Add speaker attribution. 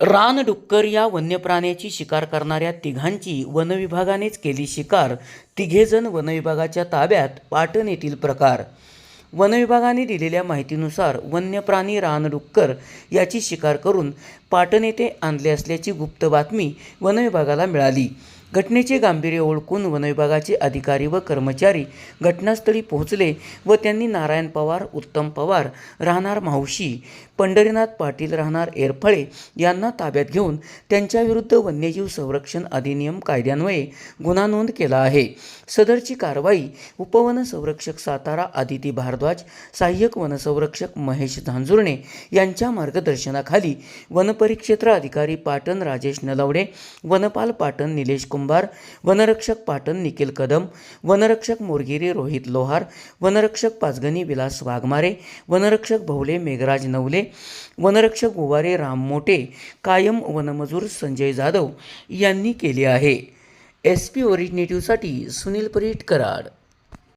Speaker 1: रानडुक्कर या वन्यप्राण्याची शिकार करणाऱ्या तिघांची वनविभागानेच केली शिकार. तिघेजण वनविभागाच्या ताब्यात पाटण येथील प्रकार. वनविभागाने दिलेल्या माहितीनुसार वन्यप्राणी रानडुक्कर याची शिकार करून पाटण येथे आणले असल्याची गुप्त बातमी वनविभागाला मिळाली. घटनेचे गांभीर्य ओळखून वनविभागाचे अधिकारी व कर्मचारी घटनास्थळी पोहोचले व त्यांनी नारायण पवार उत्तम पवार राहणार मावशी पंढरीनाथ पाटील राहणार एरफळे यांना ताब्यात घेऊन त्यांच्याविरुद्ध वन्यजीव संरक्षण अधिनियम कायद्यान्वये गुन्हा नोंद केला आहे. सदरची कारवाई उपवन संरक्षक सातारा आदिती भारद्वाज सहाय्यक वनसंरक्षक महेश धांजुर्णे यांच्या मार्गदर्शनाखाली वनपरिक्षेत्र अधिकारी पाटण राजेश नलवडे वनपाल पाटण निलेश कुमार कुंभार वनरक्षक पाटण निखिल कदम वनरक्षक मोरगिरी रोहित लोहार वनरक्षक पाचगणी विलास वाघमारे वनरक्षक भवले मेघराज नवले वनरक्षक गुवारे राम मोटे कायम वनमजूर संजय जाधव यांनी केले आहे. एस पी ओरिजिनेटिव्हसाठी सुनील परीट कराड.